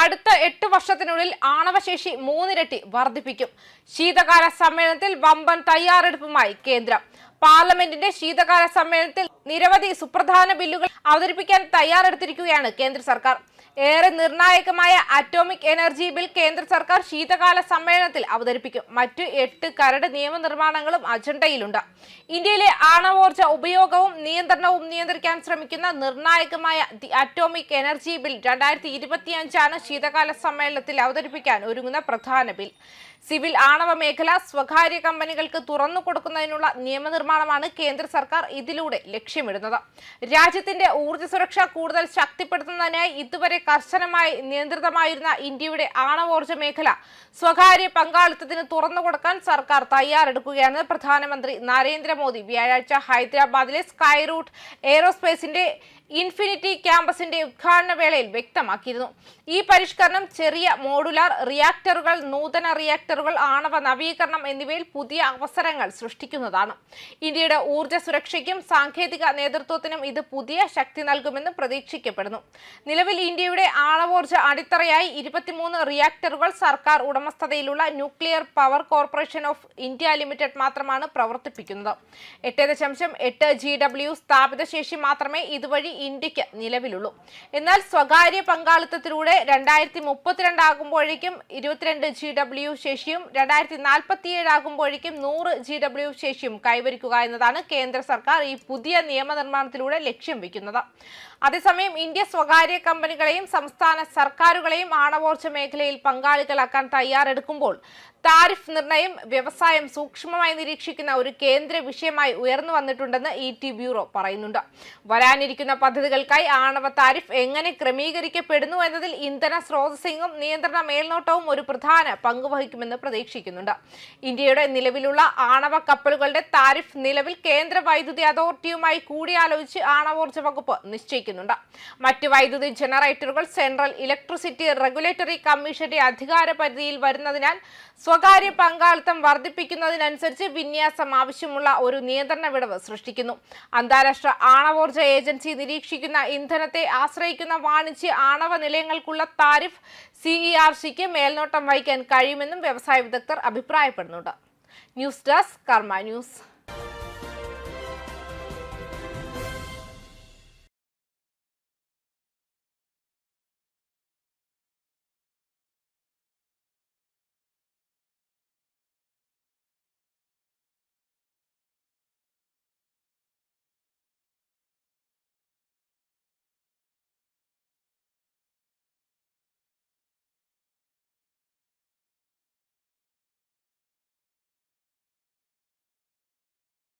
അടുത്ത എട്ട് വർഷത്തിനുള്ളിൽ ആണവശേഷി മൂന്നിരട്ടി വർദ്ധിപ്പിക്കും. ശീതകാല സമ്മേളനത്തിൽ വമ്പൻ തയ്യാറെടുപ്പുമായി കേന്ദ്രം. പാർലമെന്റിന്റെ ശീതകാല സമ്മേളനത്തിൽ നിരവധി സുപ്രധാന ബില്ലുകൾ അവതരിപ്പിക്കാൻ തയ്യാറെടുത്തിരിക്കുകയാണ് കേന്ദ്ര സർക്കാർ. ഏറെ നിർണായകമായ അറ്റോമിക് എനർജി ബിൽ കേന്ദ്ര സർക്കാർ ശീതകാല സമ്മേളനത്തിൽ അവതരിപ്പിക്കും. മറ്റു എട്ട് കരട് നിയമനിർമ്മാണങ്ങളും അജണ്ടയിലുണ്ട്. ഇന്ത്യയിലെ ആണവോർജ ഉപയോഗവും നിയന്ത്രണവും നിയന്ത്രിക്കാൻ ശ്രമിക്കുന്ന നിർണായകമായ ദി അറ്റോമിക് എനർജി ബിൽ രണ്ടായിരത്തി ഇരുപത്തിയഞ്ചാണ് ശീതകാല സമ്മേളനത്തിൽ അവതരിപ്പിക്കാൻ ഒരുങ്ങുന്ന പ്രധാന ബിൽ. സിവിൽ ആണവ മേഖല സ്വകാര്യ കമ്പനികൾക്ക് തുറന്നു കൊടുക്കുന്നതിനുള്ള നിയമനിർമ്മാണമാണ് കേന്ദ്ര സർക്കാർ ഇതിലൂടെ ലക്ഷ്യമിടുന്നത്. രാജ്യത്തിന്റെ ഊർജ സുരക്ഷ കൂടുതൽ ശക്തിപ്പെടുത്തുന്നതിനായി ഇതുവരെ കർശനമായി നിയന്ത്രിതമായിരുന്ന ഇന്ത്യയുടെ ആണവോർജ മേഖല സ്വകാര്യ പങ്കാളിത്തത്തിന് തുറന്നു കൊടുക്കാൻ സർക്കാർ തയ്യാറെടുക്കുകയാണ് പ്രധാനമന്ത്രി നരേന്ദ്രമോദി വ്യാഴാഴ്ച ഹൈദരാബാദിലെ സ്കൈ റൂട്ട് എയ്റോസ്പേസിന്റെ ഇൻഫിനിറ്റി ക്യാമ്പസിന്റെ ഉദ്ഘാടന വേളയിൽ വ്യക്തമാക്കിയിരുന്നു. ഈ പരിഷ്കരണം ചെറിയ മോഡുലാർ റിയാക്ടറുകൾ നൂതന റിയാക്ടറുകൾ ആണവ നവീകരണം എന്നിവയിൽ പുതിയ അവസരങ്ങൾ സൃഷ്ടിക്കുന്നതാണ്. ഇന്ത്യയുടെ ഊർജ സുരക്ഷയ്ക്കും സാങ്കേതിക നേതൃത്വത്തിനും ഇത് പുതിയ ശക്തി നൽകുമെന്ന് പ്രതീക്ഷിക്കപ്പെടുന്നു. നിലവിൽ ഇന്ത്യയുടെ ആണവോർജ അടിത്തറയായി ഇരുപത്തിമൂന്ന് റിയാക്ടറുകൾ സർക്കാർ ഉടമസ്ഥതയിലുള്ള nuclear power corporation of India limited മാത്രമാണ് പ്രവർത്തിപ്പിക്കുന്നത്. എട്ട് ദശാംശം എട്ട് ജി ഡബ്ല്യു സ്ഥാപിത ശേഷി മാത്രമേ ഇതുവഴി ഇന്ത്യയ്ക്ക് നിലവിലുള്ളൂ. എന്നാൽ സ്വകാര്യ പങ്കാളിത്തത്തിലൂടെ രണ്ടായിരത്തി മുപ്പത്തിരണ്ടാകുമ്പോഴേക്കും ഇരുപത്തിരണ്ട് ജി ഡബ്ല്യു ശേഷിയും രണ്ടായിരത്തി നാൽപ്പത്തിയേഴ് ആകുമ്പോഴേക്കും നൂറ് ജി ഡബ്ല്യു ശേഷിയും കൈവരിക്കുക എന്നതാണ് കേന്ദ്ര സർക്കാർ ഈ പുതിയ നിയമനിർമ്മാണത്തിലൂടെ ലക്ഷ്യം വയ്ക്കുന്നത്. അതേസമയം ഇന്ത്യ സ്വകാര്യ കമ്പനികളെയും സംസ്ഥാന സർക്കാരുകളെയും ആണവോർജ മേഖലയിൽ പങ്കാളികളാക്കാൻ തയ്യാറെടുക്കുമ്പോൾ താരിഫ് നിർണയം വ്യവസായം സൂക്ഷ്മമായി നിരീക്ഷിക്കുന്ന ഒരു കേന്ദ്ര വിഷയമായി ഉയർന്നു വന്നിട്ടുണ്ടെന്ന് ഇ ടി ബ്യൂറോ പറയുന്നുണ്ട്. വരാനിരിക്കുന്ന പദ്ധതികൾക്കായി ആണവ താരിഫ് എങ്ങനെ ക്രമീകരിക്കപ്പെടുന്നു എന്നതിൽ ഇന്ധന സ്രോതസ്സിങ്ങും നിയന്ത്രണ മേൽനോട്ടവും ഒരു പ്രധാന പങ്ക് വഹിക്കുമെന്ന് പ്രതീക്ഷിക്കുന്നുണ്ട്. ഇന്ത്യയുടെ നിലവിലുള്ള ആണവ കപ്പലുകളുടെ താരിഫ് നിലവിൽ കേന്ദ്ര വൈദ്യുതി അതോറിറ്റിയുമായി കൂടിയാലോചിച്ച് ആണവോർജ വകുപ്പ് നിശ്ചയിക്കുന്നുണ്ട്. മറ്റ് വൈദ്യുതി ജനറേറ്ററുകൾ സെൻട്രൽ ഇലക്ട്രിസിറ്റി റെഗുലേറ്ററി കമ്മീഷന്റെ അധികാര പരിധിയിൽ വരുന്നതിനാൽ സ്വകാര്യ പങ്കാളിത്തം വർദ്ധിപ്പിക്കുന്നതിനനുസരിച്ച് വിന്യാസം ആവശ്യമുള്ള ഒരു നിയന്ത്രണ വിടവ് സൃഷ്ടിക്കുന്നു. അന്താരാഷ്ട്ര ആണവോർജ ഏജൻസി നിരീക്ഷിക്കുന്ന ഇന്ധനത്തെ ആശ്രയിക്കുന്ന വാണിജ്യ ആണവ നിലയങ്ങൾക്കുള്ള താരിഫ് സിഇആർസിക്ക് മേൽനോട്ടം വഹിക്കാൻ കഴിയുമെന്നും വ്യവസായ വിദഗ്ധർ അഭിപ്രായപ്പെടുന്നുണ്ട്. News desk Karma news.